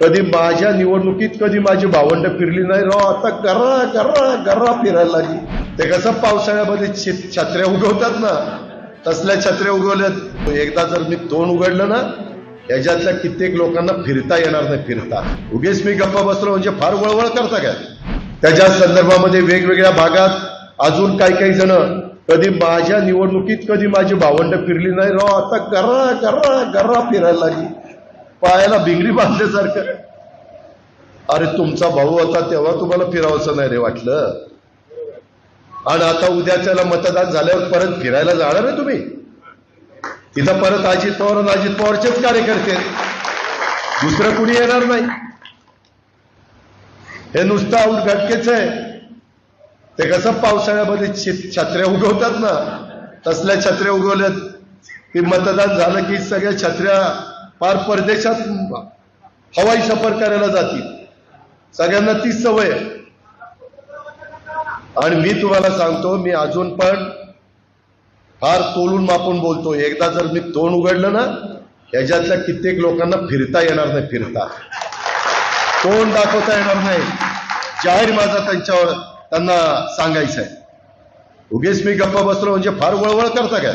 कधी माझ्या निवडणुकीत कधी माझी भावंड फिरली नाही. राव आता करा करा गर्रा फिरायला लागली. ते कसं पावसाळ्यामध्ये छत्र्या उगवतात ना? तसल्या छत्र्या उगवल्यात. एकदा जर मी तोंड उघडलं ना याच्यातल्या कित्येक लोकांना फिरता येणार नाही फिरता. उगेच मी गप्पा बसलो म्हणजे फार वळवळ करता काय? त्याच्या संदर्भामध्ये वेगवेगळ्या भागात अजून काही काही जण कधी माझ्या निवडणुकीत कधी माझी भावंड फिरली नाही. राव आता करा करा गर्रा फिरायला लागली. पायाला भिंगरी बांधल्यासारखं. अरे तुमचा भाऊ होता तेव्हा तुम्हाला फिरावंसं नाही रे वाटलं? आणि आता उद्याच्याला मतदान झाल्यावर परत फिरायला जाणार आहे तुम्ही? तिथं परत अजित पवार आणि अजित पवारचेच कार्यकर्ते. दुसरं कुणी येणार नाही. हे नुसतं आऊट घटकेच आहे. ते कसं पावसाळ्यामध्ये छत्र्या उगवतात ना? तसल्या छत्र्या उगवल्यात. की मतदान झालं की सगळ्या छत्र्या फार परदेशात हवाई सफर करायला जातील. सगळ्यांना तीच सवय आणि मी तुम्हाला सांगतो मी अजून पण फार तोलून मापून बोलतो. एकदा जर मी तोंड उघडलं ना ह्याच्यातल्या कित्येक लोकांना फिरता येणार नाही फिरता. तोंड दाखवता येणार नाही. जाहीर माझा त्यांच्यावर त्यांना सांगायचं आहे उगेच मी गप्पा बसलो म्हणजे फार वळवळ करता काय?